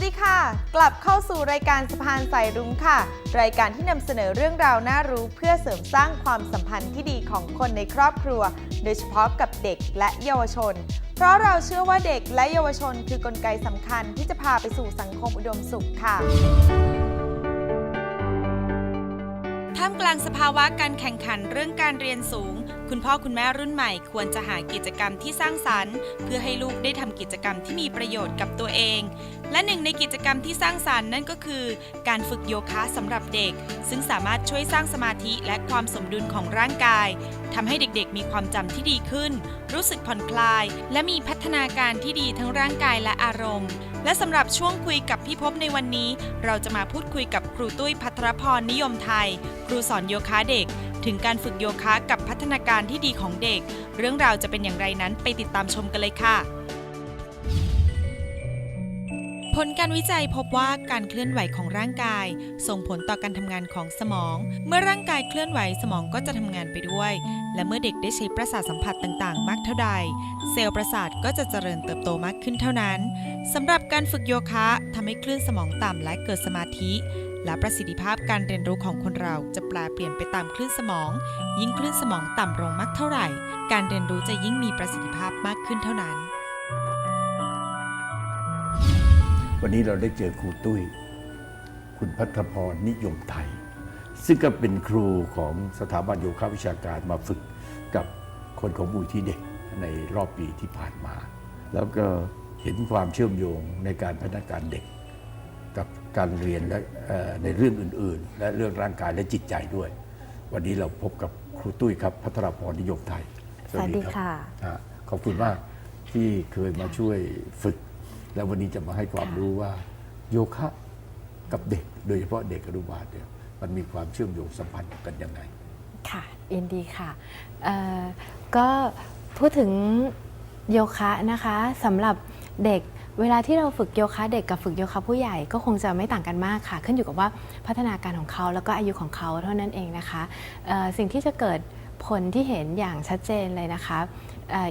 วัสดีค่ะ กลับเข้าสู่รายการสะพานสายรุ้งค่ะ รายการที่นำเสนอเรื่องราวน่ารู้เพื่อเสริมสร้างความสัมพันธ์ที่ดีของคนในครอบครัว โดยเฉพาะกับเด็กและเยาวชน เพราะเราเชื่อว่าเด็กและเยาวชนคือกลไกสำคัญที่จะพาไปสู่สังคมอุดมสุขค่ะ ท่ามกลางสภาวะการแข่งขันเรื่องการเรียนสูง คุณพ่อคุณแม่รุ่นใหม่ควรจะหากิจกรรมที่สร้างสรรค์ เพื่อให้ลูกได้ทำกิจกรรมที่มีประโยชน์กับตัวเอง และหนึ่งในกิจกรรมที่สร้างสรรค์นั่นก็คือ การฝึกโยคะสำหรับเด็ก ซึ่งสามารถช่วยสร้างสมาธิและความสมดุลของร่างกายทำให้เด็กๆ มีความจำที่ดีขึ้น รู้สึกผ่อนคลาย และมีพัฒนาการที่ดีทั้งร่างกายและอารมณ์ และสำหรับช่วงคุยกับพี่พบในวันนี้ เราจะมาพูดคุยกับครูตุ้ยพัทรพรนิยมไทย ครูสอนโยคะเด็ก ถึงการฝึกโยคะกับพัฒนาการที่ดีของเด็ก เรื่องราวจะเป็นอย่างไรนั้นไปติดตามชมกันเลยค่ะ ผลการวิจัยพบว่าการเคลื่อนไหวของร่างกาย ส่งผลต่อการทำงานของสมอง เมื่อร่างกายเคลื่อนไหวสมองก็จะทำงานไปด้วย และเมื่อเด็กได้ใช้ประสาทสัมผัสต่างๆ มากเท่าใด เซลล์ประสาทก็จะเจริญเติบโตมากขึ้นเท่านั้นสำหรับการฝึกโยคะทำให้คลื่นสมองต่ำและเกิดสมาธิ และประสิทธิภาพการเรียนรู้ของคนเราจะแปลเปลี่ยนไปตามคลื่นสมอง ยิ่งคลื่นสมองต่ำลงมากเท่าไหร่ การเรียนรู้จะยิ่งมีประสิทธิภาพมากขึ้นเท่านั้น วันนี้เราได้เจอครูตุ้ย คุณพัฒพรนิยมไทย ซึ่งก็เป็นครูของสถาบันโยคะวิชาการมาฝึกกับคนของมูลที่เด็กในรอบปีที่ผ่านมา แล้วก็เห็นความเชื่อมโยงในการพัฒนาการเด็ก กับการเรียนและเอ่อในเรื่องอื่น ๆ และเรื่องร่างกายและจิตใจด้วย วันนี้เราพบกับครูตุ้ยครับพัทรพรนิยมไทย สวัสดีรับค่ะอ่าขอบคุณมากที่เคยมาช่วยฝึก แล้ววันนี้จะมาให้ความรู้ว่าโยคะกับเด็ก โดยเฉพาะเด็กอนุบาลเนี่ยมันมีความเชื่อมโยงสัมพันธ์กันยังไง ค่ะยินดีค่ะก็พูดถึงโยคะนะคะสำหรับเด็กเวลาที่เราฝึกโยคะเด็กกับฝึกโยคะผู้ใหญ่ก็คงจะไม่ต่างกันมากค่ะ ขึ้นอยู่กับว่าพัฒนาการของเขาแล้วก็อายุของเขาเท่านั้นเองนะคะสิ่งที่จะเกิดผลที่เห็นอย่างชัดเจนเลยนะคะ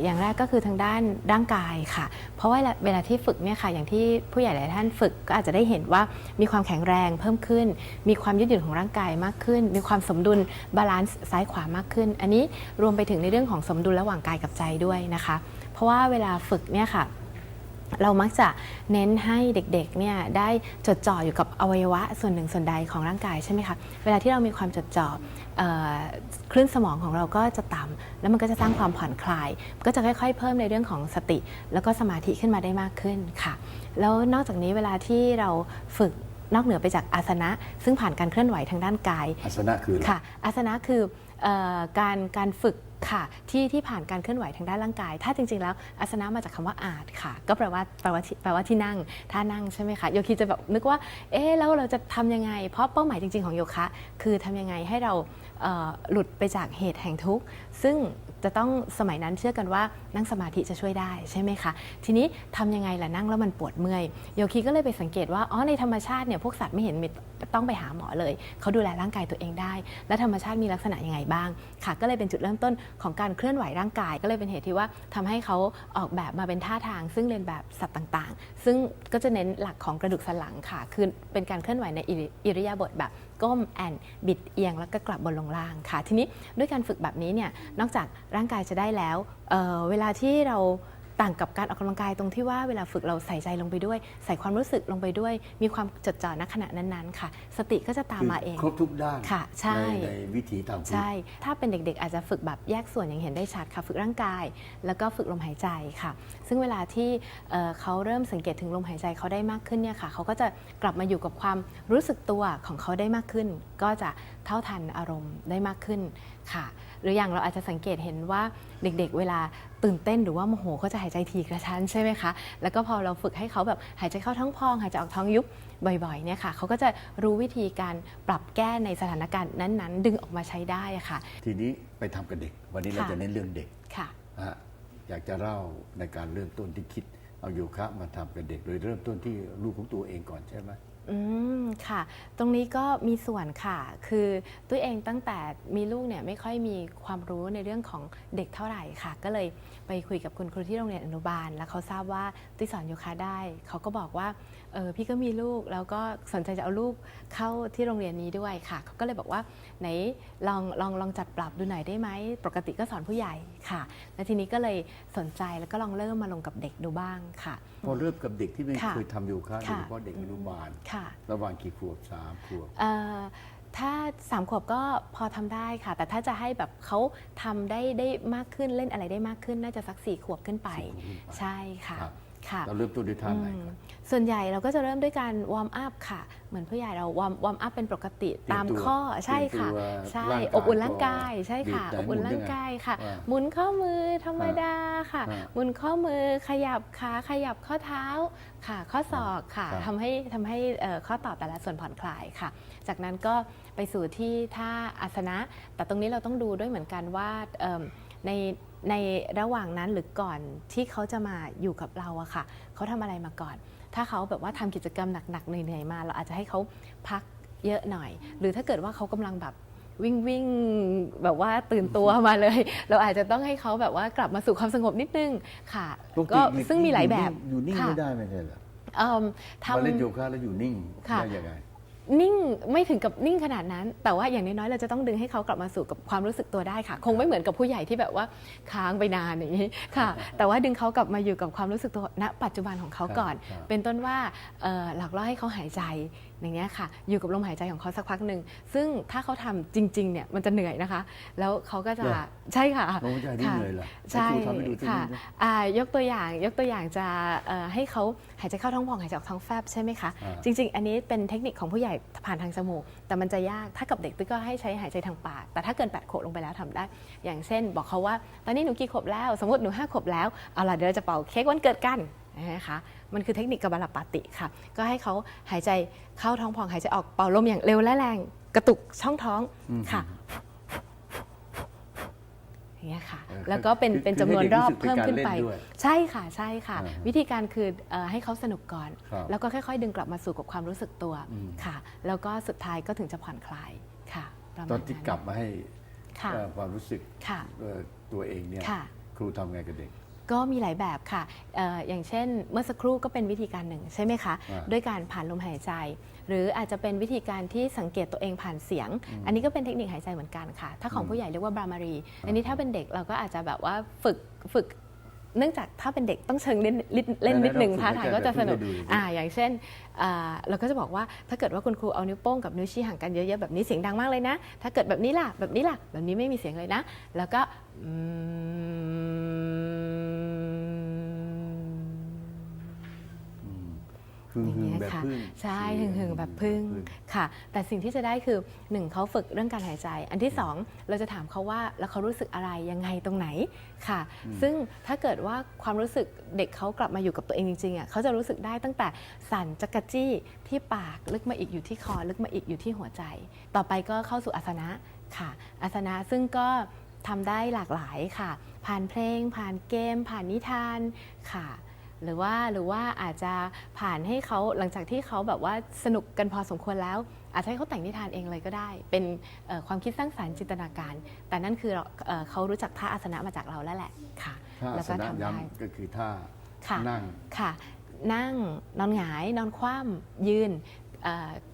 อย่างแรกก็คือทางด้านร่างกายค่ะ เพราะว่าเวลาที่ฝึกเนี่ยค่ะอย่างที่ผู้ใหญ่หลายท่านฝึกก็อาจจะได้เห็นว่ามีความแข็งแรงเพิ่มขึ้น มีความยืดหยุ่นของร่างกายมากขึ้น มีความสมดุลบาลานซ์ซ้ายขวามากขึ้น อันนี้รวมไปถึงในเรื่องของสมดุลระหว่างกายกับใจด้วยนะคะ เพราะว่าเวลาฝึกเนี่ยค่ะ เรามักจะเน้นให้เด็กๆเนี่ยได้จดจ่ออยู่กับอวัยวะส่วนหนึ่งส่วนใดของร่างกายใช่ไหมคะ เวลาที่เรามีความจดจ่อเอ่อคลื่นสมองของเราก็จะต่ำแล้วมันก็จะสร้างความผ่อนคลาย ก็จะค่อย ๆ เพิ่มในเรื่องของสติ แล้วก็สมาธิขึ้นมาได้มากขึ้นค่ะ แล้วนอกจากนี้เวลาที่เราฝึกนอกเหนือไปจากอาสนะ ซึ่งผ่านการเคลื่อนไหวทางด้านกายอาสนะคืออะไรค่ะอาสนะคือเออการการฝึก ค่ะ ที่ที่ผ่านการเคลื่อนไหวทางด้านร่างกาย ถ้าจริง ๆ แล้วอาสนะมาจากคำว่าอาจค่ะ ก็แปลว่าแปลว่าแปลว่าที่นั่งท่านั่งใช่ไหมคะโยคีจะแบบนึกว่าเอ๊ะแล้วเราจะทำยังไง เพราะเป้าหมายจริง ๆ ของโยคะ คือทำยังไงให้เราเหลุดไปจากเหตุแห่งทุกข์ซึ่งจะต้องสมัยนั้นเชื่อกันว่านั่งสมาธิจะช่วยได้ใช่ไหมคะ ทีนี้ทำยังไงล่ะนั่งแล้วมันปวดเมื่อยโยคีก็เลยไปสังเกตว่าอ๋อในธรรมชาติเนี่ยพวกสัตว์ไม่เห็นมต้องไปหาหมอเลย เขาดูแลร่างกายตัวเองได้ และธรรมชาติมีลักษณะยังไงบ้างค่ะ ก็เลยเป็นจุดเริ่มต้นของการเคลื่อนไหวร่างกาย ก็เลยเป็นเหตุที่ว่าทำให้เขาออกแบบมาเป็นท่าทาง ซึ่งเรียนแบบสัตว์ต่างๆ ซึ่งก็จะเน้นหลักของกระดูกสันหลังค่ะคือเป็นการเคลื่อนไหวในอิริยาบถแบบก้มแอนบิดเอียงแล้วก็กลับบนลงล่างค่ะ ทีนี้ด้วยการฝึกแบบนี้เนี่ยนอกจากร่างกายจะได้แล้วเเวลาที่เรา ต่างกับการออกกำลังกายตรงที่ว่าเวลาฝึกเราใส่ใจลงไปด้วย ใส่ความรู้สึกลงไปด้วย มีความจดจ่อณขณะนั้นๆ ค่ะ สติก็จะตามมาเอง ครบทุกด้านค่ะใช่ในในวิถีทางพุทธใช่ ถ้าเป็นเด็กๆ อาจจะฝึกแบบแยกส่วนอย่างเห็นได้ชัดค่ะ ฝึกร่างกาย แล้วก็ฝึกลมหายใจค่ะ ซึ่งเวลาที่เอ่อเขาเริ่มสังเกตถึงลมหายใจเขาได้มากขึ้นเนี่ยค่ะเขาก็จะกลับมาอยู่กับความรู้สึกตัวของเขาได้มากขึ้น ก็จะเท่าทันอารมณ์ได้มากขึ้นค่ะ หรืออย่างเราอาจจะสังเกตเห็นว่าเด็กๆ เวลาตื่นเต้นหรือว่าโมโหเขาจะหายใจทีกระชั้นใช่ไหมคะแล้วก็พอเราฝึกให้เขาแบบหายใจเข้าท้องพอง หายใจออกท้องยุบบ่อยๆเนี่ยค่ะเขาก็จะรู้วิธีการปรับแก้ในสถานการณ์นั้นๆ ดึงออกมาใช้ได้อะค่ะ ทีนี้ไปทำกับเด็ก วันนี้เราค่ะจะเน้นเรื่องเด็กค่ะนะฮะอยากจะเล่าในการเริ่มต้นที่คิดเอาโยคะมาทำกับเด็ก โดยเริ่มต้นที่ลูกของตัวเองก่อนใช่ไหม อืมค่ะ ตรงนี้ก็มีส่วนค่ะ คือตัวเองตั้งแต่มีลูกเนี่ยไม่ค่อยมีความรู้ในเรื่องของเด็กเท่าไหร่ค่ะ ก็เลยไปคุยกับคุณครูที่โรงเรียนอนุบาล แล้วเขาทราบว่าตุ้ยสอนโยคะได้ เขาก็บอกว่าเออพี่ก็มีลูกแล้วก็สนใจจะเอาลูกเข้าที่โรงเรียนนี้ด้วยค่ะ เขาก็เลยบอกว่าไหนลองลองลองจัดปรับดูหน่อยได้ไหมปกติก็สอนผู้ใหญ่ค่ะ แล้วทีนี้ก็เลยสนใจแล้วก็ลองเริ่มมาลงกับเด็กดูบ้างค่ะพอเริ่มกับเด็กที่ไม่ค่ะเคยทำโยคะโดยค่ะเฉพาะเด็กอนุบาล ค่ะ ระหว่างกี่ขวบสามขวบ เอ่อถ้าสามขวบก็พอทำได้ค่ะ แต่ถ้าจะให้แบบเขาทำได้ได้มากขึ้นเล่นอะไรได้มากขึ้น น่าจะสักสี่ขวบขึ้นไป สี่ขวบขึ้นไป ใช่ค่ะ ครับ ค่ะ เราเริ่มต้นด้วยท่าไหนอืมครับ ส่วนใหญ่เราก็จะเริ่มด้วยการวอร์มอัพค่ะ เหมือนผู้ใหญ่เราวอร์มวอร์มอัพเป็นปกติเตรียมตามตัวข้อใช่ค่ะเตรียมตัวใช่ร่างกายอบอุ่นร่างกายก่อนใช่ค่ะบีบไหนอบอุ่นหมุนร่างยังไงกายค่ะอ่าหมุนข้อมือธรรมดาค่ะอ่าหมุนข้อมือขยับขาขยับข้อเท้าค่ะ ข้อศอกค่ะครับทำให้ทำให้เอ่อข้อต่อแต่ละส่วนผ่อนคลายค่ะ จากนั้นก็ไปสู่ที่ท่าอาสนะ แต่ตรงนี้เราต้องดูด้วยเหมือนกันว่าเอิ่มใน ในระหว่างนั้นหรือก่อนที่เขาจะมาอยู่กับเราอะค่ะ เขาทำอะไรมาก่อน ถ้าเขาแบบว่าทำกิจกรรมหนักๆเหนื่อยๆมา เราอาจจะให้เขาพักเยอะหน่อย หรือถ้าเกิดว่าเขากำลังแบบวิ่งวิ่งแบบว่าตื่นตัวมาเลย เราอาจจะต้องให้เขาแบบว่ากลับมาสู่ความสงบนิดนึงค่ะปกติก็ซึ่งมีหลายแบบอยู่นิ่งค่ะไม่ได้ไม่ใช่เหรอเอิ่มมาเล่นโยทำคะแล้วอยู่นิ่งค่ะได้ยังไง นิ่งไม่ถึงกับนิ่งขนาดนั้น แต่ว่าอย่างน้อยๆ เราจะต้องดึงให้เขากลับมาสู่กับความรู้สึกตัวได้ค่ะ คงไม่เหมือนกับผู้ใหญ่ที่แบบว่าค้างไปนานอย่างนี้ค่ะ แต่ว่าดึงเขากลับมาอยู่กับความรู้สึกตัวณปัจจุบันของเขาก่อนครับเป็นต้นว่าเอ่อหลอกล่อให้เขาหายใจ อย่างเงี้ยค่ะ อยู่กับลมหายใจของเขาสักพักหนึ่งซึ่งถ้าเขาทำจริงๆเนี่ยมันจะเหนื่อยนะคะ แล้วเขาก็จะเหรอใช่ค่ะลมหายใจนี่ค่ะเหนื่อยเหรอใช่ให้ครูทำให้ดูสักค่ะนิดนะอ่ายกตัวอย่างยกตัวอย่างจะเอ่อให้เขาหายใจเข้าท้องพองหายใจออกท้องแฟบใช่ไหมคะอ่าจริง ๆ อันนี้เป็นเทคนิคของผู้ใหญ่ผ่านทางจมูกแต่มันจะยากถ้ากับเด็กตุ้ยก็ให้ใช้หายใจทางปากแต่ถ้าเกิน8ขวบลงไปแล้วทำได้ อย่างเช่น บอกเขาว่า ตอนนี้หนูกี่ขวบแล้ว สมมติหนู5ขวบแล้วเอาล่ะเดี๋ยวเราจะเป่าเค้กวันเกิดกัน นะคะมันคือเทคนิคกับบาลปาติค่ะ ก็ให้เขาหายใจเข้าท้องพองหายใจออกเป่าลมอย่างเร็วและแรงกระตุกช่องท้องค่ะอย่างเงี้ยค่ะเออแล้วก็เป็นคือเป็นคือจำนวนให้เด็กรอบรู้สึกเป็นเพิ่มขึ้นไปการเล่นด้วยใช่ค่ะใช่ค่ะอ่าฮะวิธีการคือเอ่อให้เขาสนุกก่อนครับแล้วก็ค่อยๆ ดึงกลับมาสู่กับความรู้สึกตัวอืมค่ะ แล้วก็สุดท้ายก็ถึงจะผ่อนคลายค่ะประมาณตอนที่นั้นกลับมาให้ค่ะเอ่อความรู้สึกค่ะเอ่อตัวเองเนี่ยค่ะครูทำไงกับเด็ก ก็มีหลายแบบค่ะเอออย่างเช่นเมื่อสักครู่ก็เป็นวิธีการหนึ่งใช่ไหมคะ อ่าด้วยการผ่านลมหายใจ หรืออาจจะเป็นวิธีการที่สังเกตตัวเองผ่านเสียง อันนี้ก็เป็นเทคนิคหายใจเหมือนกันค่ะ ถ้าของผู้ใหญ่เรียกว่าบรามารี อันนี้ถ้าเป็นเด็กเราก็อาจจะแบบว่าฝึกฝึก เนื่องจากถ้าเป็นเด็กต้องเชิงเล่นเล่นเล่นนิดนึงได้ๆท้าทายก็จะสนุกฝึกให้ดู อ่าอย่างเช่นอ่าเราก็จะบอกว่าถ้าเกิดว่าคุณครูเอานิ้วโป้งกับนิ้วชี้ห่างกันเยอะๆแบบนี้เสียงดังมากเลยนะ ถ้าเกิดแบบนี้ล่ะแบบนี้ล่ะแบบนี้ไม่มีเสียงเลยนะ แล้วก็อืม ออย่างหึงเงี้ยแบบค่ะพึ่งใช่หึงหึงแบบพึ่งค่ะ แต่สิ่งที่จะได้คือหนึ่งเขาฝึกเรื่องการหายใจ อันที่สองเราจะถามเขาว่าแล้วเขารู้สึกอะไรยังไงตรงไหนค่ะ ซึ่งถ้าเกิดว่าความรู้สึกเด็กเขากลับมาอยู่กับตัวเองจริงๆอะเขาจะรู้สึกได้ตั้งแต่สั่นจักระจี้ที่ปากลึกมาอีกอยู่ที่คอลึกมาอีกอยู่ที่หัวใจ ต่อไปก็เข้าสู่อาสนะค่ะอาสนะซึ่งก็ทำได้หลากหลายค่ะ ผ่านเพลง ผ่านเกม ผ่านนิทานค่ะ หรือว่าหรือว่าอาจจะผ่านให้เขาหลังจากที่เขาแบบว่าสนุกกันพอสมควรแล้ว อาจจะให้เขาแต่งนิทานเองเลยก็ได้ เป็นเอ่อความคิดสร้างสรรค์จินตนาการ แต่นั่นคือเราเอ่อเขารู้จักท่าอาสนะมาจากเราแล้วแหละค่ะถ้าแล้วสก็นะทำได้ย้ำก็คือท่าค่ะนั่งค่ะนั่งนอนหงายนอนคว่ำยืนเอ่อ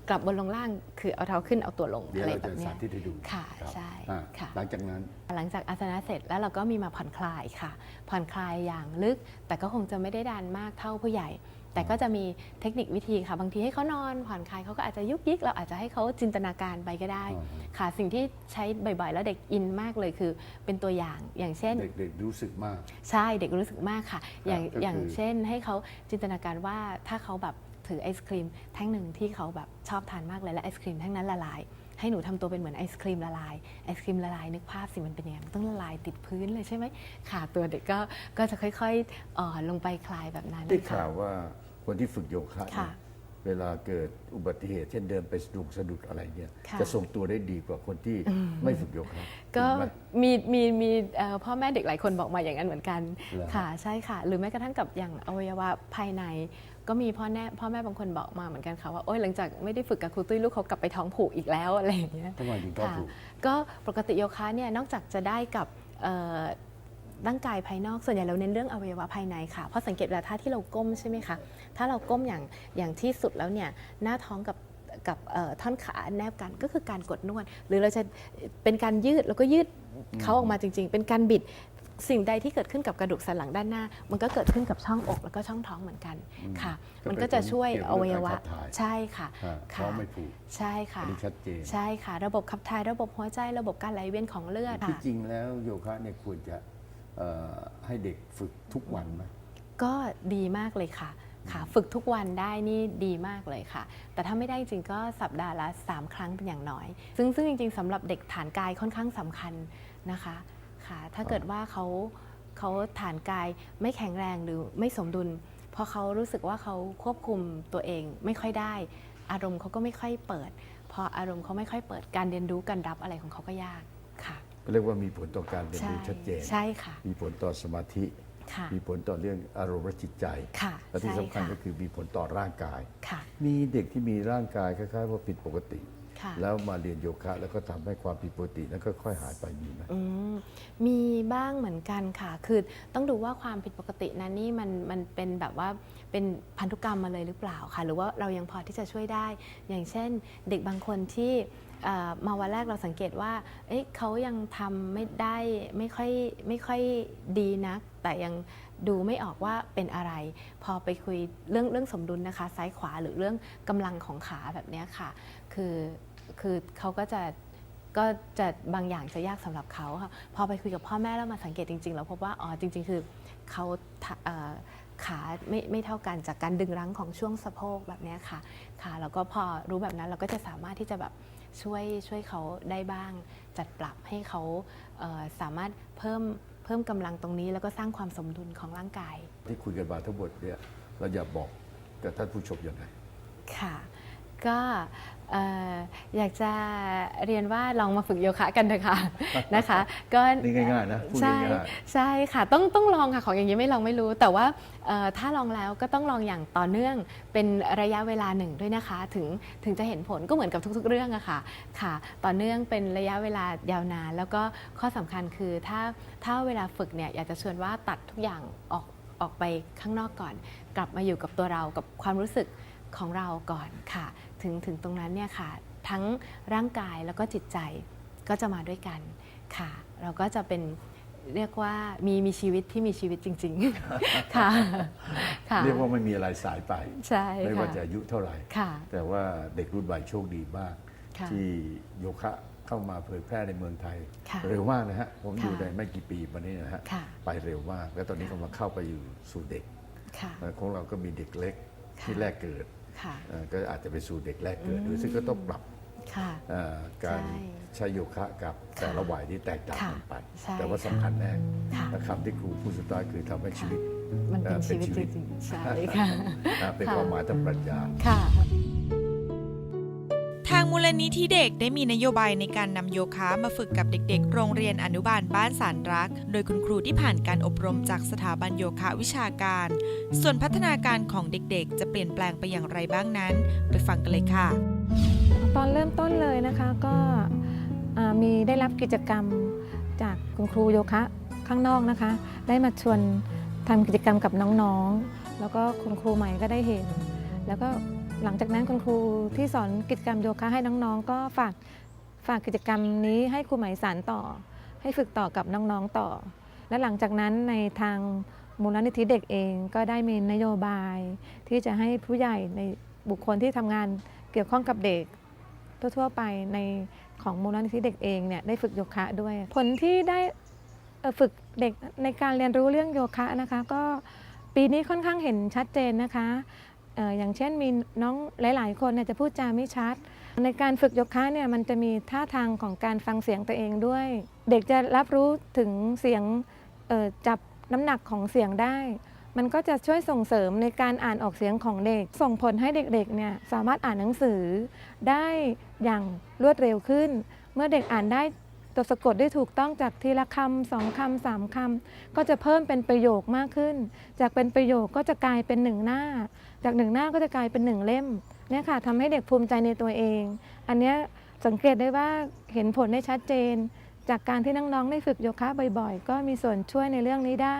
กลับบนลงล่างคือเอาเท้าขึ้นเอาตัวลงเดี๋ยวอะไรเราแบจะบเนี้สายธิตให้ดูค่ะรับใช่อ่าค่ะหลังจากนั้น หลังจากอาสนะเสร็จแล้วเราก็มีมาผ่อนคลายค่ะ ผ่อนคลายอย่างลึก แต่ก็คงจะไม่ได้ดานมากเท่าผู้ใหญ่ แต่ก็จะมีเทคนิควิธีค่ะ บางทีให้เขานอนผ่อนคลายเขาก็อาจจะยุกยิกเราอาจจะให้เขาจินตนาการไปก็ได้อ่าฮะค่ะสิ่งที่ใช้บ่อยๆ แล้วเด็กอินมากเลยคือ เป็นตัวอย่างอย่างเช่น เด็กๆรู้สึกมาก ใช่เด็กรู้สึกมากค่ะ อย่างก็คือออย่างเช่นให้เขาจินตนาการว่าถ้าเขาแบบ ถือไอศครีมแท่งหนึ่งที่เขาแบบชอบทานมากเลยและไอศครีมแท่งนั้นละลาย ให้หนูทำตัวเป็นเหมือนไอศครีมละลายไอศครีมละลายนึกภาพสิมันเป็นยังไงมันต้องละลายติดพื้นเลยใช่ไหมค่ะตัวเด็กก็ก็จะค่อยๆอ่อนลงไปคลายแบบนั้นได้ค่ะข่าวว่าคนที่ฝึกโยคะ เนี่ค่ะยเวลาเกิดอุบัติเหตุเช่นเดินไปสะดุกสะดุดอะไรเนี่ยค่ะจะทรงตัวได้ดีกว่าคนที่ไม่ฝึกโยคะก็จริงไหม มีมีมีเอ่อพ่อแม่เด็กหลายคนบอกมาอย่างนั้นเหมือนกันเหรอ ค่ะใช่ค่ะ หรือแม้กระทั่งกับอย่างอวัยวะภายใน ก็มีพ่อแม่พ่อแม่บางคนบอกมาเหมือนกันค่ะว่าโอ๊ยหลังจากไม่ได้ฝึกกับครูตุ้ยลูกเขากลับไปท้องผูกอีกแล้วอะไรอย่างเงี้ย ทำไมถึงต้องค่ะ ถูก ก็ปกติโยคะเนี่ยนอกจากจะได้กับเอ่อ ร่างกายภายนอกส่วนใหญ่เราเน้นเรื่องอวัยวะภายในค่ะเพราะสังเกตเวลาท่าที่เราก้มใช่ไหมคะถ้าเราก้มอย่างอย่างที่สุดแล้วเนี่ยหน้าท้องกับกับเอ่อท่อนขาแนบกันก็คือการกดนวด หรือเราจะเป็นการยืดแล้วก็ยืดเขาออกมาจริง ๆ เป็นการบิดสิ่งใดที่เกิดขึ้นกับกระดูกสันหลังด้านหน้า มันก็เกิดขึ้นกับช่องอกแล้วก็ช่องท้องเหมือนกันค่ะก็เป็นมันก็จะช่วยเกี่ยวกับอวัยวะการขับถ่ายใช่ค่ะฮะค่ะท้องไม่ผูกใช่ค่ะอันนี้ชัดเจนใช่ค่ะ ระบบขับถ่ายระบบหัวใจระบบการไหลเวียนของเลือดที่ค่ะจริงแล้วโยคะเนี่ยควรจะเอ่อ ให้เด็กฝึกทุกวันไหมก็ดีมากเลยค่ะค่ะ ฝึกทุกวันได้นี่ดีมากเลยค่ะ แต่ถ้าไม่ได้จริงๆก็สัปดาห์ละ 3 ครั้งเป็นอย่างน้อย ซึ่งซึ่งจริงๆสำหรับเด็กฐานกายค่อนข้างสำคัญนะคะค่ะ ถ้าเกิดว่าเขาเขาฐานกายไม่แข็งแรงหรือไม่สมดุลพอเขารู้สึกว่าเขาควบคุมตัวเองไม่ค่อยได้ อารมณ์เขาก็ไม่ค่อยเปิด พออารมณ์เขาไม่ค่อยเปิดการเรียนรู้การรับอะไรของเขาก็ยากค่ะ ก็เรียกว่ามีผลต่อการเรียนใช่รู้ชัดเจน ใช่ค่ะ มีผลต่อสมาธิค่ะมีผลต่อเรื่องอารมณ์และจิตใจค่ะและที่ใช่สำคัญค่ะก็คือมีผลต่อร่างกายค่ะมีเด็กที่มีร่างกายคล้ายๆว่าผิดปกติค่ะแล้วมาเรียนโยคะ แล้วก็ทำให้ความผิดปกตินั้นก็ค่อยหายไปมีไหมอืมมีบ้างเหมือนกันค่ะ คือต้องดูว่าความผิดปกตินั้นนี่มันมันเป็นแบบว่าเป็นพันธุกรรมมาเลยหรือเปล่าค่ะ หรือว่าเรายังพอที่จะช่วยได้ อย่างเช่น เด็กบางคนที่เอ่อ มาวันแรกเราสังเกตว่าเเขายังทำไม่ได้ไม่ค่อยไม่ค่อยดีนัก แต่ยังดูไม่ออกว่าเป็นอะไร พอไปคุยเรื่องเรื่องสมดุลนะคะ ซ้ายขวาหรือเรื่องกำลังของขาแบบนี้ค่ะ คือคือเขาก็จะก็จะบางอย่างจะยากสำหรับเขาค่ะพอไปคุยกับพ่อแม่แล้วมาสังเกตจริงๆ แล้วพบว่าอ๋อจริง ๆ คือเขาขาไม่ไม่เท่ากันจากการดึงรั้งของช่วงสะโพกแบบนี้ค่ะค่ะแล้วก็พอรู้แบบนั้นเราก็จะสามารถที่จะแบบ ช่วยช่วยเขาได้บ้าง จัดปรับให้เขาเอ่อสามารถเพิ่มเพิ่มกำลังตรงนี้ แล้วก็สร้างความสมดุลของร่างกาย ที่คุยกันมาทั้งหมดเนี่ยเราอยากบอกกับท่านผู้ชมยังไงค่ะ ก็เอ่ออยากจะเรียนว่าลองมาฝึกโยคะกันนะคะนะคะ ก็นี่ง่ายๆนะพูดใช่ง่ายใช่ค่ะต้องต้องลองค่ะของอย่างนี้ไม่ลองไม่รู้ แต่ว่าเอ่อถ้าลองแล้วก็ต้องลองอย่างต่อเนื่องเป็นระยะเวลาหนึ่งด้วยนะคะ ถึงถึงจะเห็นผลก็เหมือนกับทุก ๆ เรื่องอะค่ะค่ะ ต่อเนื่องเป็นระยะเวลายาวนาน แล้วก็ข้อสำคัญคือถ้าถ้าเวลาฝึกเนี่ยอยากจะชวนว่าตัดทุกอย่างออกออกไปข้างนอกก่อน กลับมาอยู่กับตัวเรากับความรู้สึกของเราก่อนค่ะ ถึงถึงตรงนั้นเนี่ยค่ะทั้งร่างกายแล้วก็จิตใจก็จะมาด้วยกันค่ะ เราก็จะเป็นเรียกว่ามีมีชีวิตที่มีชีวิตจริง ๆ ค่ะค่ะๆเรียกว่าไม่มีอะไรสายไป ใช่ไม่ว่าค่ะจะอายุเท่าไหร่ค่ะแต่ว่าเด็กรุ่นใหม่โชคดีมากค่ะที่โยคะเข้ามาเผยแพร่ในเมืองไทยค่ะเร็วมากนะฮะ ผมอยู่ค่ะในไม่กี่ปีมานี้นะฮะค่ะไปเร็วมาก แล้วตอนนี้ก็มาเข้าไปอยู่สู่เด็กค่ะเอ่อของเราก็มีเด็กเล็กค่ะที่แรกเกิด ค่ะเอ่อก็อาจจะไปสู่เด็กแรกเกิดด้วยซึ่งก็ต้องปรับค่ะเอ่อการใช่ใช้โยคะกับแต่ละวัยที่แตกต่างค่ะกันไปใช่แต่ว่าสำคัญแน่ค่ะและคำที่ครูพูดสุดท้ายคือทำให้ชีวิต มันเป็นเอ่อชีวิตเป็นชีจวิตริงๆใช่ค่ะอ่าเป็นค่ะความหมายทางปรัชญาค่ะทางมู ลนิธิเด็กได้มีนโยบายในการนำโยคะมาฝึกกับเด็กๆ โรงเรียนอนุบาลบ้านสารรัก โดยคุณครูที่ผ่านการอบรมจากสถาบันโยคะวิชาการ ส่วนพัฒนาการของเด็กๆ จะเปลี่ยนแปลงไปอย่างไรบ้างนั้น ไปฟังกันเลยค่ะ ตอนเริ่มต้นเลยนะคะก็มีได้รับกิจกรรมจากคุณครูโยคะข้างนอกนะคะ ได้มาชวนทำกิจกรรมกับน้องๆ แล้วก็คุณครูใหม่ก็ได้เห็น แล้วก็ หลังจากนั้นคุณครูที่สอนกิจกรรมโยคะให้น้องๆ ก็ฝากฝากกิจกรรมนี้ให้ครูหม่สานต่อ ให้ฝึกต่อกับน้องๆต่อ และหลังจากนั้นในทางมูลนิธิเด็กเองก็ได้มีนโยบาย ที่จะให้ผู้ใหญ่ในบุคคลที่ทำงานเกี่ยวข้องกับเด็ก ทั่วๆไปในของมูลนิธิเด็กเองเนี่ยได้ฝึกโยคะด้วย ผลที่ได้ฝึกเด็กในการเรียนรู้เรื่องโยคะนะคะ ก็ปีนี้ค่อนข้างเห็นชัดเจนนะคะ อย่างเช่นมีน้องหลาย ๆ คนเนี่ยจะพูดจาไม่ชัด ในการฝึกโยคะเนี่ยมันจะมีท่าทางของการฟังเสียงตัวเองด้วย เด็กจะรับรู้ถึงเสียงจับน้ำหนักของเสียงได้ มันก็จะช่วยส่งเสริมในการอ่านออกเสียงของเด็ก ส่งผลให้เด็ก ๆ เนี่ยสามารถอ่านหนังสือได้อย่างรวดเร็วขึ้น เมื่อเด็กอ่านได้ตัวสะกดได้ถูกต้องจากทีละคำสองคำสามคำก็จะเพิ่มเป็นประโยคมากขึ้น จากเป็นประโยคก็จะกลายเป็นหนึ่งหน้า จากหนึ่งหน้าก็จะกลายเป็นหนึ่งเล่มเนี่ยค่ะทำให้เด็กภูมิใจในตัวเอง อันเนี้ยสังเกตได้ว่าเห็นผลได้ชัดเจน จากการที่น้องๆได้ฝึกโยคะบ่อยๆ ก็มีส่วนช่วยในเรื่องนี้ได้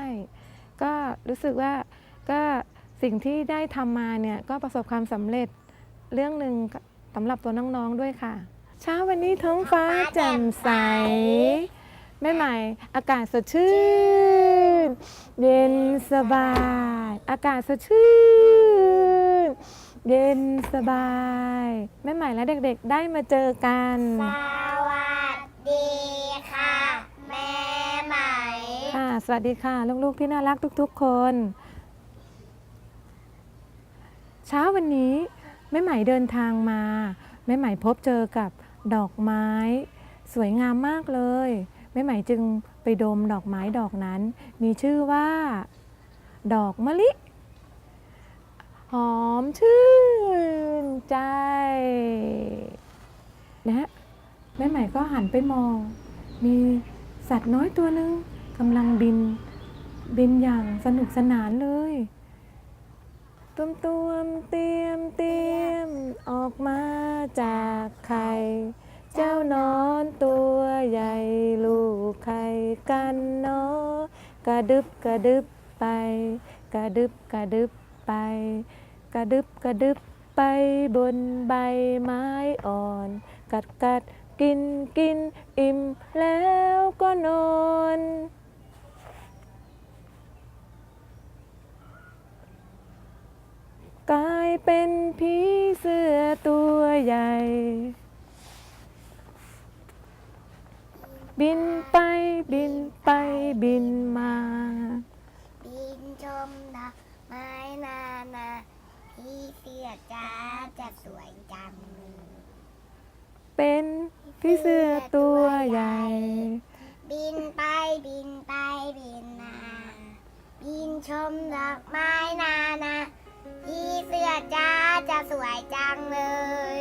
ก็รู้สึกว่าก็สิ่งที่ได้ทำมาเนี่ยก็ประสบความสำเร็จเรื่องหนึ่งสำหรับตัวน้องๆด้วยค่ะ เช้าวันนี้ท้องฟ้าแจ่มใสแม่ใหม่อากาศสดชื่น เย็นสบาย อากาศสดชื่น เย็นสบาย แม่ใหม่และเด็กๆได้มาเจอกัน สวัสดีค่ะ แม่ไหมค่ะสวัสดีค่ะลูกๆที่น่ารักทุกๆคน เช้าวันนี้แม่ใหม่เดินทางมาแม่ใหม่พบเจอกับดอกไม้ สวยงามมากเลยแม่ใหม่จึงไปดมดอกไม้ดอกนั้น มีชื่อว่า ดอกมะลิห อมชื่นใจและแม่ใหม่ก็หันไปมอง มีสัตว์น้อยตัวหนึ่งกำลังบิน บินอย่างสนุกสนานเลยตุมตวมเตรียมเตรียมออกมาจากไข่เจ้านอนตัวใหญ่ลูกไข่กันเนาะกระดึบกระดึบไป กระดึบกระดึบไป กระดึบกระดึบไปบนใบไม้อ่อน กัดกัดกินกินอิ่มแล้วก็นอน กลายเป็นผีเสื้อตัวใหญ่ บินไปบินไปบินมา บินชมดอกไม้นานา พี่เสือจ้าจะสวยจัง เป็นพี่เสื้อตัวใหญ่ บินไปบินไปบินมา บินชมดอกไม้นานาพี่เสื้อจ้าจะสวยจังเลย